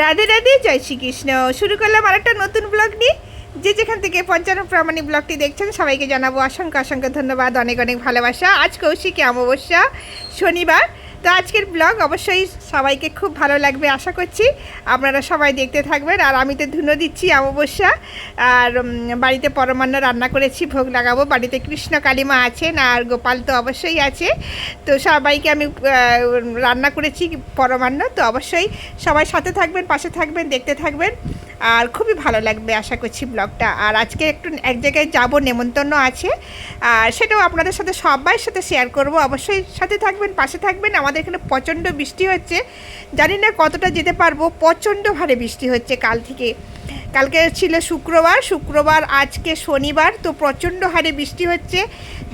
রাধে রাধে, জয় শ্রীকৃষ্ণ। শুরু করলাম আর একটা নতুন ব্লগ নিয়ে। যে যেখান থেকে পঞ্চান্ন প্রামাণিক ব্লগটি দেখছেন, সবাইকে জানাব অসংখ্য অসংখ্য ধন্যবাদ, অনেক অনেক ভালোবাসা। আজ কৌশিকী অমাবস্যা, শনিবার। তো আজকের ব্লগ অবশ্যই সবাইকে খুব ভালো লাগবে, আশা করছি আপনারা সবাই দেখতে থাকবেন। আর আমি তো ধুনো দিচ্ছি অমাবস্যা, আর বাড়িতে পরমান্ন রান্না করেছি, ভোগ লাগাবো। বাড়িতে কৃষ্ণ কালিমা আছেন, আর গোপাল তো অবশ্যই আছে। তো সবাইকে আমি রান্না করেছি পরমান্ন, তো অবশ্যই সবাই সাথে থাকবেন, পাশে থাকবেন, দেখতে থাকবেন। আর খুবই ভালো লাগবে, আশা করছি ব্লগটা আর আজকে একটু, এক জায়গায় যাব, নেমন্তন্ন আছে। আর সেটাও আপনাদের সাথে সবাইয়ের সাথে শেয়ার করব। অবশ্যই সাথে থাকবেন, পাশে থাকবেন। আমাদের এখানে প্রচণ্ড বৃষ্টি হচ্ছে। জানি না কতটা যেতে পারব, প্রচণ্ড ভারে বৃষ্টি হচ্ছে কাল থেকে। কালকে ছিল শুক্রবার শুক্রবার আজকে শনিবার, তো প্রচণ্ড হারে বৃষ্টি হচ্ছে।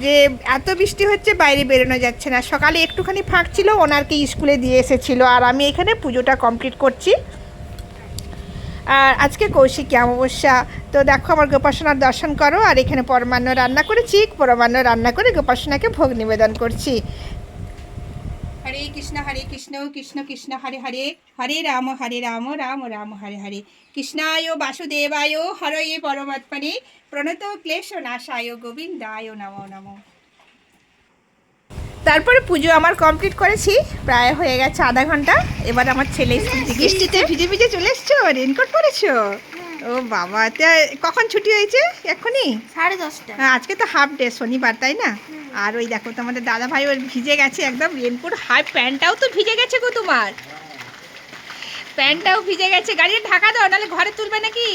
যে এত বৃষ্টি হচ্ছে বাইরে বেরোনো যাচ্ছে না। সকালে একটুখানি ফাঁক ছিল, ওনারকে স্কুলে দিয়ে এসেছিল, আর আমি এখানে পুজোটা কমপ্লিট করছি। আর আজকে কৌশিকী অমাবস্যা। তো দেখো আমার গোপাসনার দর্শন করো, আর এখানে পরমান্ন রান্না করেছি, পরমান্ন রান্না করে গোপাসনাকে ভোগ নিবেদন করছি। হরে কৃষ্ণ হরে কৃষ্ণ কৃষ্ণ কৃষ্ণ হরে হরে হরে রাম হরে রাম রাম রাম হরে হরে কৃষ্ণায় বাসুদেবায় হরয়ে পরমাত্মনে প্রণত ক্লেশ নাশায় গোবিন্দায় নমো নমো তারপরে পুজো আমার কমপ্লিট করেছি প্রায় হয়ে গেছে আধা ঘণ্টা। এবার আমার ছেলে বৃষ্টিতে ভিজে ভিজে চলে এসছো? রেনকোট পরেছো? ও বাবা তা কখন ছুটি হয়েছে? এক্ষুনি? সাড়ে দশটা। হ্যাঁ, আজকে তো হাফ ডে শনিবার তাই না? আর ওই দেখো তোমাদের দাদা ভাই ওর ভিজে গেছে একদম রেনকোট হাই প্যান্টটাও তো ভিজে গেছে গো তোমার। প্যান্টটাও ভিজে গেছে গাড়িতে ঢাকা দাও নাহলে ঘরে তুলবে নাকি?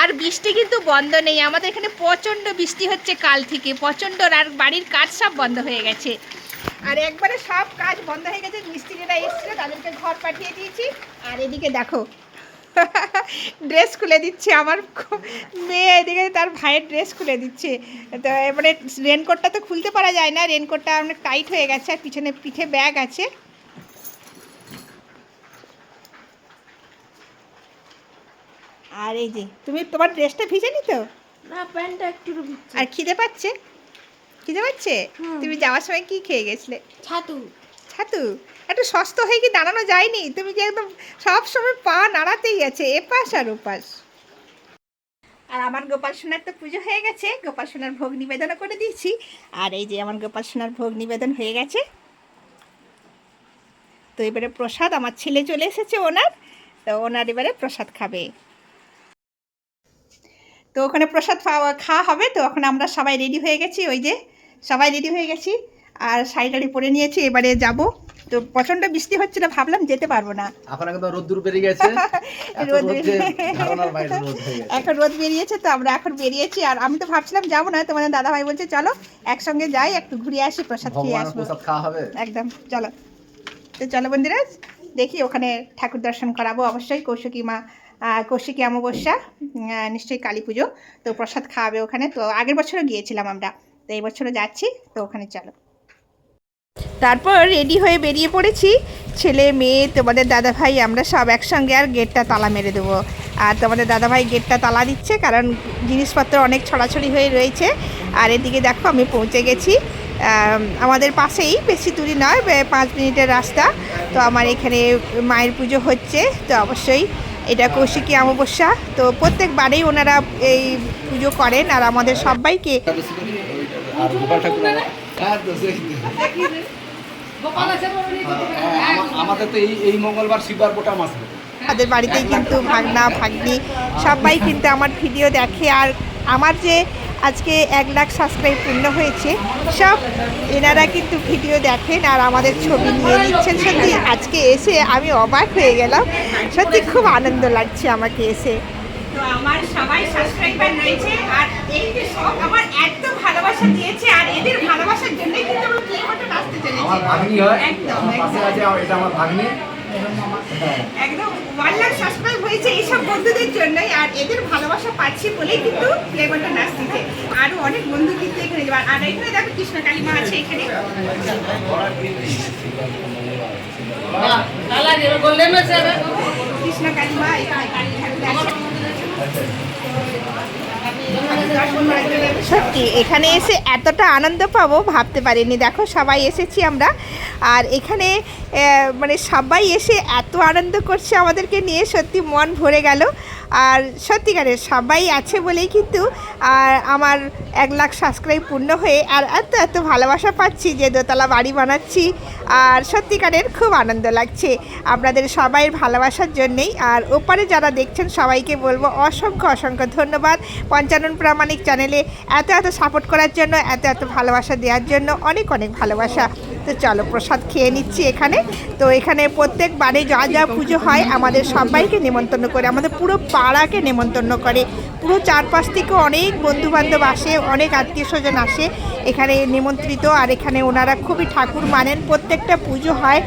আর বৃষ্টি কিন্তু বন্ধ নেই আমাদের এখানে প্রচণ্ড বৃষ্টি হচ্ছে কাল থেকে প্রচণ্ড আর বাড়ির কাজ সব বন্ধ হয়ে গেছে। আর একবারে সব কাজ বন্ধ হয়ে গেছে মিস্ত্রিরা এসছে তাদেরকে ঘর পাঠিয়ে দিয়েছি। আর এদিকে দেখো ড্রেস খুলে দিচ্ছে আমার মেয়ে এদিকে তার ভাইয়ের ড্রেস খুলে দিচ্ছে। তো এবারে রেনকোটটা তো খুলতে পারা যায় না রেনকোটটা অনেক টাইট হয়ে গেছে আর পিছনে পিঠে ব্যাগ আছে। আর এই যে তুমি তোমার ড্রেসটা ভিজেনি তো? না প্যান্টটা একটু আর খিদে পাচ্ছে? খিদে পাচ্ছে। তুমি যাওয়ার সময় কি খেয়ে গেছিলে? ছাতু। ছাতু? একটু সস্ত হয়ে কি দাঁড়ানো যায়নি? তুমি যে একদম সব সময় পা নাড়াতেই আছে এপাশ আর ওপাশ। আর আমার গোপাল সোনার তো পুজো হয়ে গেছে গোপাল সোনার ভোগ নিবেদনও করে দিয়েছি। আর এই যে আমার গোপাল সোনার ভোগ নিবেদন হয়ে গেছে। তো এবারে প্রসাদ আমার ছেলে চলে এসেছে ওনার তো ওনার এবারে প্রসাদ খাবে। তো ওখানে প্রসাদ খাওয়া খাওয়া হবে। তো এখন আমরা সবাই রেডি হয়ে গেছি ওই যে সবাই রেডি হয়ে গেছি। আর শাড়ি টাড়ি পরে নিয়েছি এবারে যাব। তো প্রচণ্ড বৃষ্টি হচ্ছিল ভাবলাম যেতে পারব না। এখন একদম রোদ্দুর বেরিয়ে গেছে। রোদ এখন বেরিয়েছে তো আমরা এখন বেরিয়েছি। আর আমি তো ভাবছিলাম যাব না তোমাদের দাদা ভাই বলছে চলো একসঙ্গে যাই একটু ঘুরে আসি প্রসাদ খেয়ে আসব। একদম চলো। তো চলো বন্ধুরা দেখি ওখানে ঠাকুর দর্শন করাবো। অবশ্যই কৌশিকী মা কৌশিকী অমাবস্যা নিশ্চয়ই কালী পুজো, তো প্রসাদ খাওয়াবে ওখানে। তো আগের বছরও গিয়েছিলাম আমরা, তো এই বছরও যাচ্ছি, তো ওখানে চলো। তারপর রেডি হয়ে বেরিয়ে পড়েছি। ছেলে, মেয়ে, তোমাদের দাদা ভাই আমরা সব একসঙ্গে আর গেটটা তালা মেরে দেবো। আর তোমাদের দাদা ভাই গেটটা তালা দিচ্ছে, কারণ জিনিসপত্র অনেক ছড়াছড়ি হয়ে রয়েছে। আর এদিকে দেখো, আমি পৌঁছে গেছি। আমাদের পাশেই, বেশি দূরি নয় পাঁচ মিনিটের রাস্তা। তো আমার এখানে মায়ের পুজো হচ্ছে, তো অবশ্যই এটা কৌশিকী অমাবস্যা। তো প্রত্যেকবারেই ওনারা এই পুজো করেন আর আমাদের সবাইকে আর গোপাল ঠাকুর আমার- হ্যাঁ, আমাদের তো এই এই মঙ্গলবার শিববার বোটা মাস তাদের বাড়িতেই কিন্তু ভাগনা ভাগ্নি সবাই কিন্তু আমার ভিডিও দেখে। আর আমার যে আজকে এক লাখ সাবস্ক্রাইব পূর্ণ হয়েছে। সব এনারা কিন্তু ভিডিও দেখেন আর আমাদের ছবি নিয়ে নিচ্ছেন। সত্যি আজকে এসে আমি অবাক হয়ে গেলাম। সত্যি খুব আনন্দ লাগছে আমাকে এসে। তো আমার সবাই সাবস্ক্রাইবার রয়েছে আর এই যে সব আমার এত ভালোবাসা দিয়েছে আর এদের ভালোবাসার জন্যই কিন্তু আমার প্লে বাটন আসতে চলেছে। আমার ভাগ্নি হয়। একদম, আমার পাশে একদম। আছে আমার- এটা আমার ভাগ্নি। একদম ওয়ান লাখ সাবস্ক্রাইব হয়েছে এইসব বন্ধুদের জন্যই আর এদের ভালোবাসা পাচ্ছি বলেই কিন্তু ফ্লেভারটা নাচতেছে আরও অনেক বন্ধু কিন্তু এখানে যাবে আর এখানে দেখো কৃষ্ণ কালী মা আছে এখানে। কৃষ্ণ কালী মা এখানে কালী ঠাকুর আছে সত্যি, এখানে এসে এতটা আনন্দ পাবো, ভাবতে পারিনি। দেখো, সবাই এসেছি আমরা। আর এখানে মানে সবাই এসে এত আনন্দ করছে আমাদেরকে নিয়ে, সত্যি মন ভরে গেল। আর সত্যিকারের, সবাই আছে বলেই কিন্তু, আর আমার এক লাখ সাবস্ক্রাইব পূর্ণ হয়ে, আর এত এত ভালোবাসা পাচ্ছি যে দোতলা বাড়ি বানাচ্ছি। আর সত্যিকারের খুব আনন্দ লাগছে আপনাদের সবাইয়ের ভালোবাসার জন্যেই। আর ওপারে যারা দেখছেন, সবাইকে বলব অসংখ্য অসংখ্য ধন্যবাদ। পঞ্চানন প্রামাণিক চ্যানেলে এত এত সাপোর্ট করার জন্য, এত এত ভালোবাসা দেওয়ার জন্য অনেক অনেক ভালোবাসা। তো চলো প্রসাদ খেয়ে নিচ্ছি এখানে। তো এখানে প্রত্যেকবারে যা যা পুজো হয়, আমাদের সবাইকে নেমন্তন্ন করে, আমাদের পুরো পাড়াকে নেমন্তন্ন করে। পুরো চারপাশ থেকে অনেক বন্ধুবান্ধব আসে, অনেক আত্মীয় স্বজন আসে। এখানে নিমন্ত্রিত, আর এখানে ওনারা খুবই ঠাকুর মানেন। প্রত্যেকটা পুজো হয়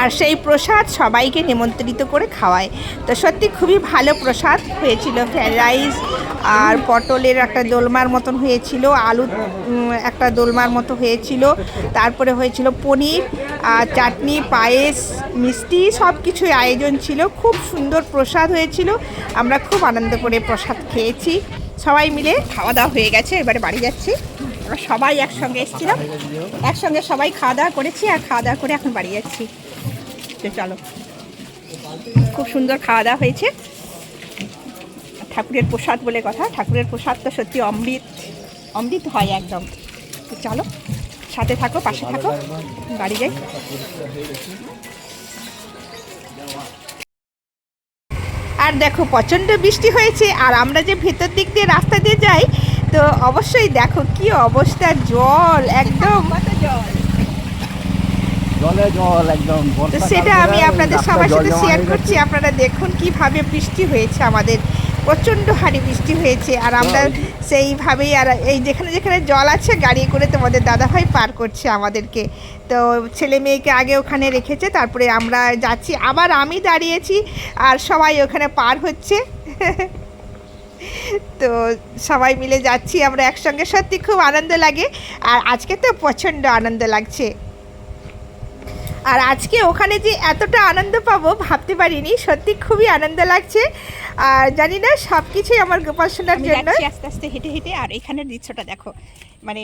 আর সেই প্রসাদ সবাইকে নিমন্ত্রিত করে খাওয়ায়। তো সত্যি খুবই ভালো প্রসাদ হয়েছিল ফ্রাইড রাইস আর পটলের একটা দোলমার মতন হয়েছিল আলু একটা দোলমার মতো হয়েছিল, তারপরে হয়েছিল পনির, আর চাটনি, পায়েস, মিষ্টি সব কিছুই আয়োজন ছিল, খুব সুন্দর প্রসাদ হয়েছিল, আমরা খুব আনন্দ করে প্রসাদ খেয়েছি। সবাই মিলে খাওয়া দাওয়া হয়ে গেছে, এবারে বাড়ি যাচ্ছি। আমরা সবাই একসঙ্গে এসেছিলাম, একসঙ্গে সবাই খাওয়া দাওয়া করেছি আর খাওয়া দাওয়া করে এখন বাড়ি যাচ্ছি। তো চলো। খুব সুন্দর খাওয়া দাওয়া হয়েছে। ঠাকুরের প্রসাদ বলে কথা, ঠাকুরের প্রসাদ তো সত্যি অমৃত অমৃত হয় একদম। তো চলো, সাথে থাকো, পাশে থাকো, বাড়ি যাই। আর দেখো, প্রচণ্ড বৃষ্টি হয়েছে, আর আমরা যে ভেতর দিক দিয়ে রাস্তা দিয়ে যাই, তো অবশ্যই দেখো কি অবস্থা, জল, একদম। জল জলে জল একদম তো সেটা আমি আপনাদের সবার সাথে শেয়ার করছি। আপনারা দেখুন কীভাবে বৃষ্টি হয়েছে আমাদের। প্রচণ্ড হারে বৃষ্টি হয়েছে। আর আমরা সেইভাবেই আর এই যেখানে যেখানে জল আছে গাড়ি করে তোমাদের দাদাভাই পার করছে আমাদেরকে। তো ছেলে মেয়েকে আগে ওখানে রেখেছে তারপরে আমরা যাচ্ছি। আবার আমি দাঁড়িয়েছি আর সবাই ওখানে পার হচ্ছে। তো সবাই মিলে যাচ্ছি। আমরা একসঙ্গে সত্যি খুব আনন্দ লাগে। আর আজকে তো প্রচণ্ড আনন্দ লাগছে। আর আজকে ওখানে যে এতটা আনন্দ পাবো ভাবতে পারিনি সত্যি খুবই আনন্দ লাগছে। আর জানি না সব কিছুই আমার গোপাল সোনার জন্য। আস্তে আস্তে হেঁটে হেঁটে। আর এখানের দৃশ্যটা দেখো মানে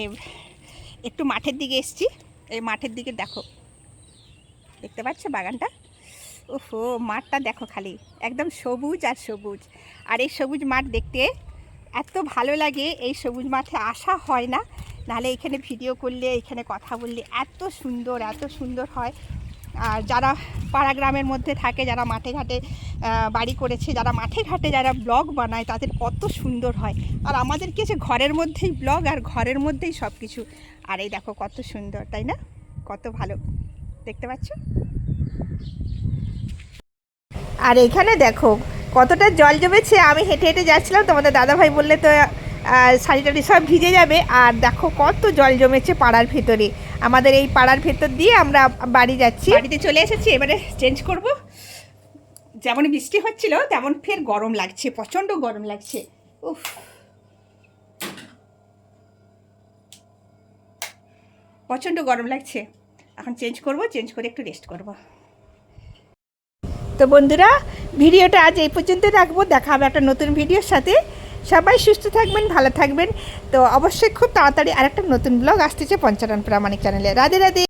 একটু মাঠের দিকে এসছি। এই মাঠের দিকে দেখো দেখতে পাচ্ছ বাগানটা? ওহো মাঠটা দেখো খালি একদম সবুজ আর সবুজ। আর এই সবুজ মাঠ দেখতে এত ভালো লাগে এই সবুজ মাঠে আসা হয় না। নাহলে এখানে ভিডিও করলে, এখানে কথা বললে এত সুন্দর এত সুন্দর হয়। আর যারা পাড়া গ্রামের মধ্যে থাকে, যারা মাঠে ঘাটে বাড়ি করেছে, যারা মাঠে ঘাটে যারা ব্লগ বানায়, তাদের কত সুন্দর হয়। আর আমাদের কি ঘরের মধ্যেই ব্লগ, আর ঘরের মধ্যেই সব কিছু আর এই দেখো কত সুন্দর, তাই না? কত ভালো। দেখতে পাচ্ছ? আর এখানে দেখো কতটা জল জমেছে। আমি হেঁটে হেঁটে যাচ্ছিলাম, তোমাদের দাদাভাই বললে তো শাড়ি টাড়ি সব ভিজে যাবে আর দেখো কত জল জমেছে পাড়ার ভেতরে। আমাদের এই পাড়ার ভেতর দিয়ে আমরা বাড়ি যাচ্ছি। বাড়িতে চলে এসেছি এবারে চেঞ্জ করব। যেমন বৃষ্টি হচ্ছিল তেমন ফের গরম লাগছে প্রচণ্ড গরম লাগছে। উফ। প্রচণ্ড গরম লাগছে। এখন চেঞ্জ করব চেঞ্জ করে একটু রেস্ট করব। তো বন্ধুরা ভিডিওটা আজ এই পর্যন্ত রাখব। দেখা হবে একটা নতুন ভিডিওর সাথে। সবাই সুস্থ থাকবেন, ভালো থাকবেন। তো অবশ্যই খুব তাড়াতাড়ি আরেকটা নতুন ব্লগ আসতেছে পঞ্চানন প্রামাণিক চ্যানেলে। রাধে রাধে।